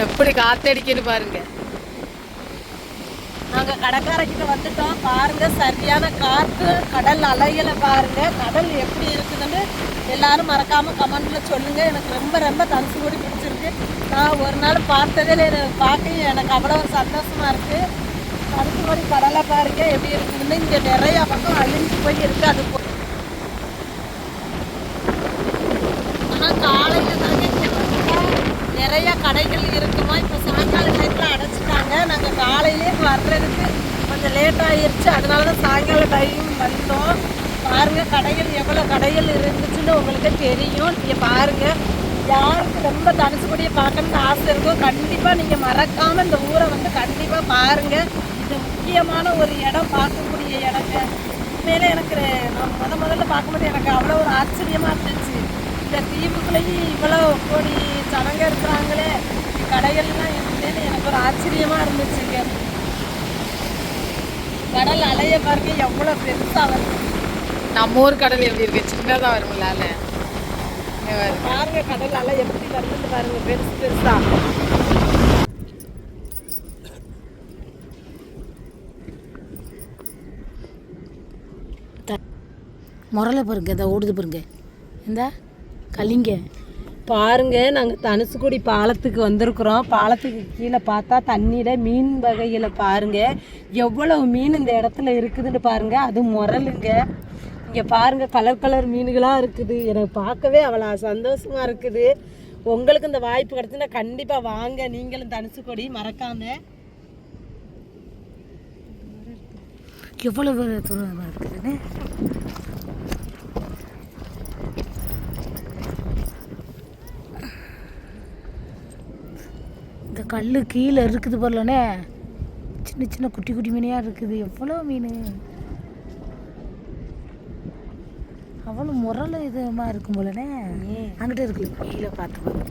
எப்படி காத்தடிக்குன்னு பாருங்க. நாங்க கடற்கரைக்கிட்ட வந்துட்டோம். பாருங்க சரியான காத்து கடல் அலைகளை பாருங்க. கடல் எப்படி இருக்குதுன்னு எல்லாரும் மறக்காம கமெண்ட்ல சொல்லுங்க. எனக்கு ரொம்ப ரொம்ப தனுசுகூடி பிடிச்சிருக்கு. நான் ஒரு நாள் பார்த்ததே இல்லை. பார்க்க எனக்கு அவ்வளோ ஒரு சந்தோஷமா இருக்கு. தனுசுகூடி கடலை பாருங்க எப்படி இருக்குதுன்னு இங்க நிறைய பக்கம் அழிஞ்சு போய் இருக்கு அது போ- ஆனா காலையில தாங்க இங்க வந்தோம். நிறைய கடைகள் இருக்குமா? இப்போ சாயங்கால டைமில் அடைச்சிட்டாங்க. நாங்கள் காலையிலே வர்றதுக்கு கொஞ்சம் லேட் ஆயிருச்சு. அதனால தான் சாயங்கால டைம் வந்தோம். பாருங்க கடைகள் எவ்வளோ கடைகள் இருந்துச்சுன்னு உங்களுக்கு தெரியும். நீங்கள் பாருங்க. யாருக்கு ரொம்ப தனுசுபடியை பார்க்கணும்னு ஆசை இருக்கோ கண்டிப்பாக நீங்கள் மறக்காமல் இந்த ஊரை வந்து கண்டிப்பாக பாருங்க. இது முக்கியமான ஒரு இடம் பார்க்கக்கூடிய இடங்க. உண்மையிலே எனக்கு நான் முத முதல்ல பார்க்கும்போது எனக்கு அவ்வளோ ஒரு ஆச்சரியமாக இருந்துச்சு. இந்த தீவுக்குள்ளேயும் இவ்வளோ கோடி ஜனங்க இருக்கிறாங்களே கடைகள்லாம் இருக்குதுன்னு எனக்கு ஒரு ஆச்சரியமா இருந்துச்சுங்க. கடல் அலைய பாருங்க எவ்வளோ பெருசா வருது. நம்ம ஊர் கடல் எப்படி இருக்கு? சின்னதா வரும்ல அலை. பாருங்க. பாருங்க கடல் அலை எப்படி வருதுன்னு பாருங்க பெருசு பெருசா. முரலை பாருங்க இந்த ஓடுது பாருங்க. இந்த. கலிங்க. பாருங்க நாங்கள் தனுசுக்குடி பாலத்துக்கு வந்திருக்கிறோம். பாலத்துக்கு கீழே பார்த்தா தண்ணியில் மீன் வகைகளை பாருங்க. எவ்வளவு மீன் இந்த இடத்துல இருக்குதுன்னு பாருங்க. அது முரலுங்க. இங்கே பாருங்க கலர் கலர் மீன்களாக இருக்குது. எனக்கு பார்க்கவே அவ்வளோ சந்தோஷமா இருக்குது. உங்களுக்கு இந்த வாய்ப்பு கிடைச்சுன்னா கண்டிப்பாக வாங்க. நீங்களும் தனுசுக்கொடி மறக்காம. எவ்வளவு தூரம் இருக்குதுன்னு கல் கீழே இருக்குது போலனே சின்ன சின்ன குட்டி குட்டி மீனையாக இருக்குது. எவ்வளோ மீன்? அவ்வளோ முரல் இதுமாக இருக்கும் போலனே அங்கிட்ட இருக்குது கீழே பார்த்து பாரு.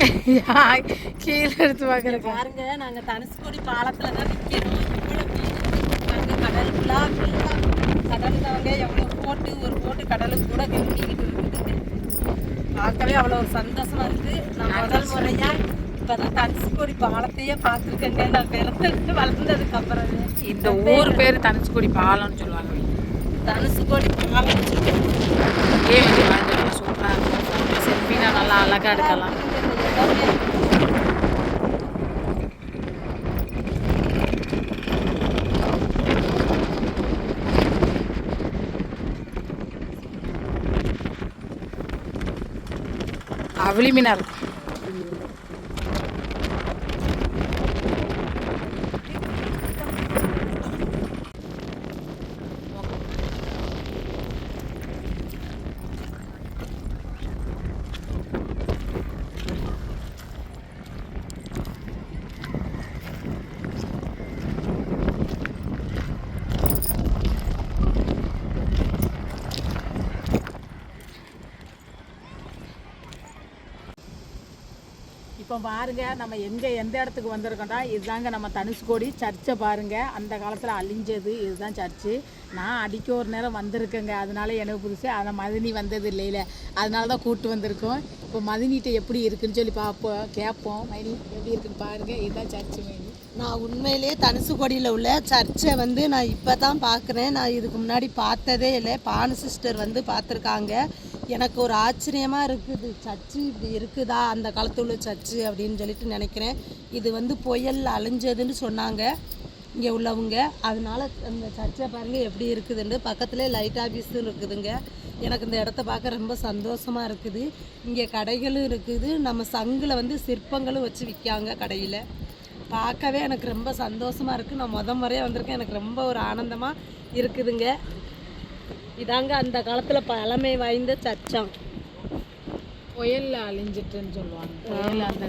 கீழே எடுத்து பாக்குறேன் பாருங்க நாங்கள் தனுசுக்கொடி பாலத்தில் தான் நிற்கிறோம் எவ்வளோ மீன் இருக்குது கடல் ஃபுல்லாக எவ்வளோ போட்டு ஒரு போட்டு கடலுக்கு கூட இருக்குது பார்க்கவே அவ்வளோ ஒரு சந்தோஷமா இருக்கு. நான் முதல் முறையா இப்பதான் தனுசுக்கொடி பாலத்தையே பார்த்துருக்கேங்க. நான் பிறந்து வளர்ந்ததுக்கு அப்புறம். இந்த ஊர் பேர் தனுச்சுக்குடி பாலம்னு சொல்லுவாங்க. தனுசுக்கொடி பாலம். ஏன் சூப்பராக இருக்கும் செல்ஃபினா நல்லா அழகா எடுக்கலாம். அவளி இப்போ பாருங்க நம்ம எங்கே எந்த இடத்துக்கு வந்திருக்கோம்டா இதுதாங்க நம்ம தனுஷ்கோடி சர்ச்சை பாருங்க. அந்த காலத்தில் அழிஞ்சது இதுதான் சர்ச்சு. நான் அடிக்க ஒரு நேரம் வந்திருக்கேங்க. அதனால எனக்கு புதுசு? அதை மதினி வந்தது இல்லையில. அதனால தான் கூப்பிட்டு வந்திருக்கோம். இப்போ மதினிட்ட எப்படி இருக்குன்னு சொல்லி பார்ப்போம் கேட்போம். மைனி எப்படி இருக்குன்னு பாருங்க. இதுதான் சர்ச்சு மைனி நான் உண்மையிலே தனுசுக்கோடியில் உள்ள சர்ச்சை வந்து நான் இப்போ தான் பார்க்குறேன் நான் இதுக்கு முன்னாடி பார்த்ததே இல்லை. பானு சிஸ்டர் வந்து பார்த்துருக்காங்க. எனக்கு ஒரு ஆச்சரியமாக இருக்குது. சர்ச்சு இப்படி இருக்குதா? அந்த காலத்தில் உள்ள சர்ச்சு அப்படின்னு சொல்லிட்டு நினைக்கிறேன். இது வந்து புயல் அழிஞ்சதுன்னு சொன்னாங்க. இங்கே உள்ளவங்க. அதனால அந்த சர்ச்சை பாருங்கள் எப்படி இருக்குதுன்னு. பக்கத்துலேயே லைட் ஆஃபீஸும் இருக்குதுங்க. எனக்கு இந்த இடத்த பார்க்க ரொம்ப சந்தோஷமாக இருக்குது. இங்கே கடைகளும் இருக்குது. நம்ம சங்கில் வந்து சிற்பங்களும் வச்சு விற்காங்க கடையில். பார்க்கவே எனக்கு ரொம்ப சந்தோஷமாக இருக்குது நான் முத முறையாக வந்திருக்கேன். எனக்கு ரொம்ப ஒரு ஆனந்தமாக இருக்குதுங்க. இதாங்க அந்த காலத்தில் பழமை வாய்ந்த சர்ச்சம் புயல்ல அழிஞ்சிட்டுன்னு சொல்லுவாங்க.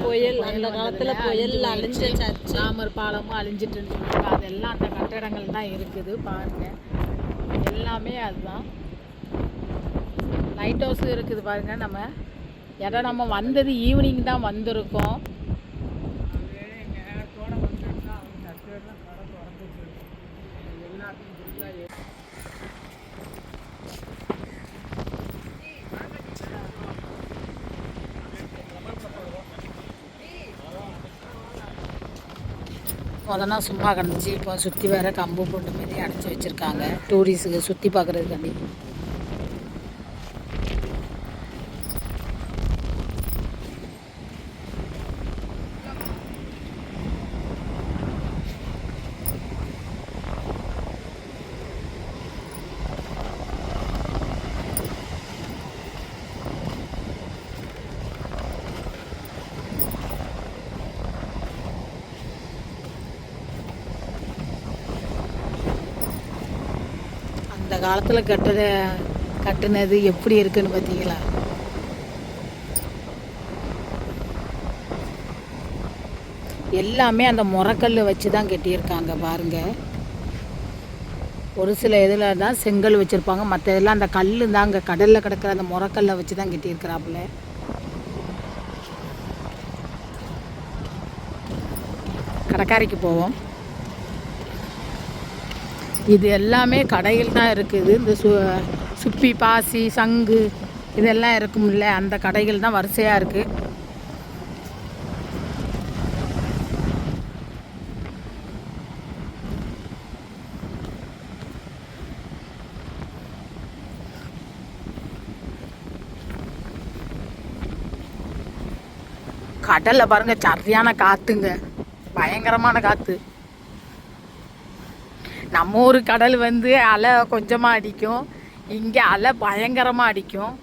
புயல் அந்த காலத்தில் புயல் அழிஞ்ச ராமர் பாலமும் அழிஞ்சிட்டுன்னு சொல்லுவாங்க. அதெல்லாம் அந்த கட்டடங்கள் தான் இருக்குது பாருங்க. எல்லாமே அதுதான். லைட் ஹவுஸும் இருக்குது பாருங்க நம்ம. இடம் நம்ம வந்தது ஈவினிங் தான் வந்திருக்கோம். முதல்ல சும்மா கிடந்துச்சு. இப்போ சுற்றி வேற கம்பு போட்டு மாரி அடைச்சி வச்சுருக்காங்க. டூரிஸ்ட்டுக்கு சுற்றி பார்க்குறதுக்காண்டி அந்த காலத்தில் கட்டுற கட்டுனது எப்படி இருக்குன்னு பார்த்தீங்களா எல்லாமே அந்த முறக்கல் வச்சு தான் கட்டியிருக்காங்க பாருங்க. ஒரு சில இதில் தான் செங்கல் வச்சுருப்பாங்க. மற்ற இதெல்லாம் அந்த கல் தான் அங்கே கடலில் கிடக்கிற அந்த முறக்கல்ல வச்சு தான் கட்டியிருக்கிறாப்புல. கடற்கரைக்கு போவோம். இது எல்லாமே கடையில் தான் இருக்குது. இந்த சு சுப்பி பாசி சங்கு இதெல்லாம் இருக்கும்ல அந்த கடைகள் தான் வரிசையாக இருக்குது கடலில் பாருங்க சரியான காற்றுங்க பயங்கரமான காற்று நம்ம ஊர் கடல் வந்து அலை கொஞ்சமாக அடிக்கும். இங்கே அலை பயங்கரமாக அடிக்கும்.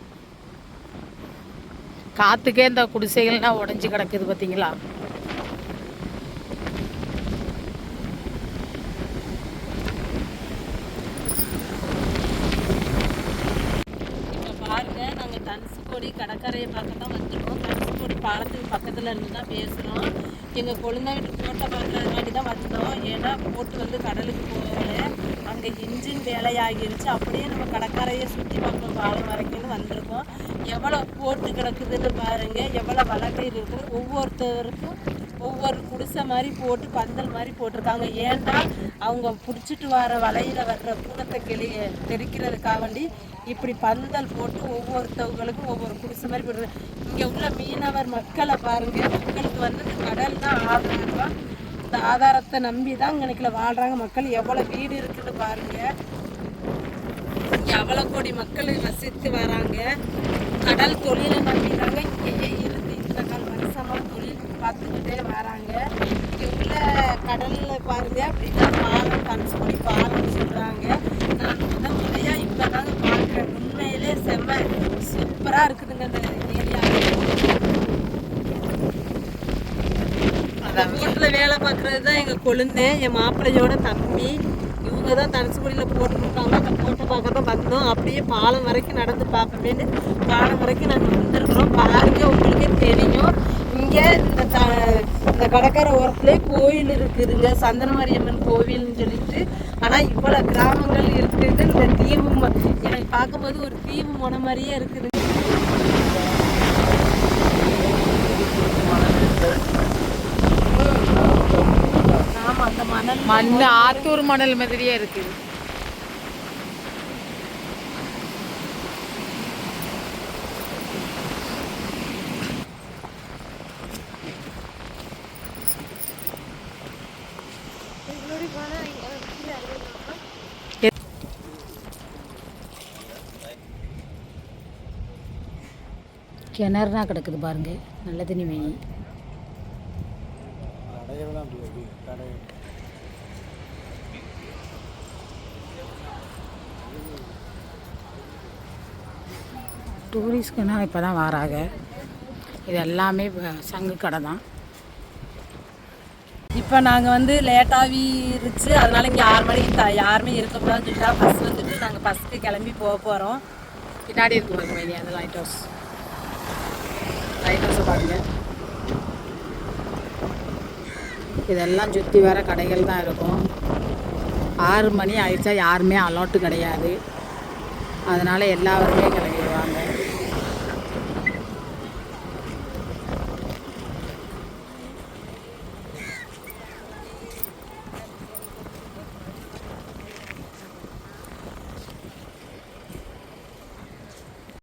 காற்றுக்கே இந்த குடிசைகள்லாம் உடஞ்சி கிடக்குது பார்த்தீங்களா இப்போ நாங்கள் தனுசுக்கோடி கடற்கரையை பார்க்க தான் வந்துட்டோம் தனுசுக்கோடி பாலத்துக்கு பக்கத்தில் இருந்து தான் பேசுகிறோம் எங்கள் குழந்தை வீட்டு போட்டை பார்க்கறதுக்காண்டி தான் வந்தோம். ஏன்னா போட்டு வந்து கடலுக்கு போகல. அங்கே இன்ஜின் வேலையாகிருச்சு. அப்படியே நம்ம கடற்கரையை சுற்றி பார்க்கணும் பாலம் வரைக்கும்னு வந்திருக்கோம். எவ்வளோ போட்டு கிடக்குதுன்னு பாருங்கள் எவ்வளோ வளர்க்கை இருக்குது. ஒவ்வொருத்தருக்கும் ஒவ்வொரு குடிசை மாதிரி போட்டு பந்தல் மாதிரி போட்டிருக்காங்க. ஏன்னா அவங்க பிடிச்சிட்டு வர வலையில் வர்ற பூனத்தை கிளி தெரிக்கிறதுக்காக வேண்டி இப்படி பந்தல் போட்டு ஒவ்வொருத்தவங்களுக்கும் ஒவ்வொரு குடிசை மாதிரி போட்டு இங்கே உள்ள மீனவர் மக்களை பாருங்கள் மக்களுக்கு வந்து கடல் தான் ஆதாரம்? இந்த ஆதாரத்தை நம்பி தான் இங்கே வாழ்றாங்க மக்கள். எவ்வளோ வீடு இருக்குன்னு பாருங்கள் எவ்வளோ கோடி மக்கள் வசித்து வராங்க. கடல் தொழிலை நம்பிதாங்க இருந்து இத்தனை கால் வருஷமாக தொழில் பார்த்துக்கிட்டே வராங்க. இங்கே உள்ள கடலில் பாருங்க அப்படின்னா பாலம் தனுஷ்கோடி பாலம்னு சொல்கிறாங்க நான் முதல் முறையாக இப்போ தாங்க பார்க்குறேன் உண்மையிலே செம்ம சூப்பராக இருக்குதுங்க இந்த ஏரியா அந்த போட்டில் வேலை பார்க்குறது தான் எங்கள் கொழுந்து என் மாப்பிள்ளையோட தம்பி. இவங்க தான் தனுசுக்குடியில் போட்டுருக்காங்க. அந்த போட்டை பார்க்க தான் வந்தோம். அப்படியே பாலம் வரைக்கும் நடந்து பார்ப்போமேன்னு பாலம் வரைக்கும் நாங்கள் வந்திருக்கிறோம். பாருங்க உங்களுக்கே தெரியும். இங்கே இந்த த இந்த கடற்கரை ஓரத்துலேயே கோயில் இருக்குதுங்க. சந்தனமாரியம்மன் கோவில்னு சொல்லிட்டு. ஆனால் இவ்வளோ கிராமங்கள் இருக்குது இந்த தீவு எனக்கு பார்க்கும்போது ஒரு தீவு முனை மாதிரியே இருக்குது. ஆமா அந்த மணல் மண் ஆத்தூர் மணல் மாதிரியே இருக்குது. கிணறுனா கிடக்குது பாருங்க. நல்ல தண்ணி வேணி. டூரிஸ்ட்க்குன்னா இப்போ தான் வராங்க. இது எல்லாமே சங்கு கடை தான். இப்போ நாங்கள் வந்து லேட்டாகவே இருந்துச்சு அதனால் இங்கே ஆறு மணிக்கு த யாருமே இருக்கக்கூடாதுன்னு சொல்லிட்டா பஸ் வந்துட்டு நாங்கள் பஸ்ஸுக்கு கிளம்பி போக போகிறோம் பின்னாடி இருக்கு பாருங்க வேணி அந்த லைட் ஹவுஸ் லைட் ஹவுஸை பாருங்க. இதெல்லாம் சுற்றி வர கடைகள் தான் இருக்கும். ஆறு மணி ஆயிடுச்சா யாருமே அலோட்டு கிடையாது. அதனால் எல்லாருமே கிடையாது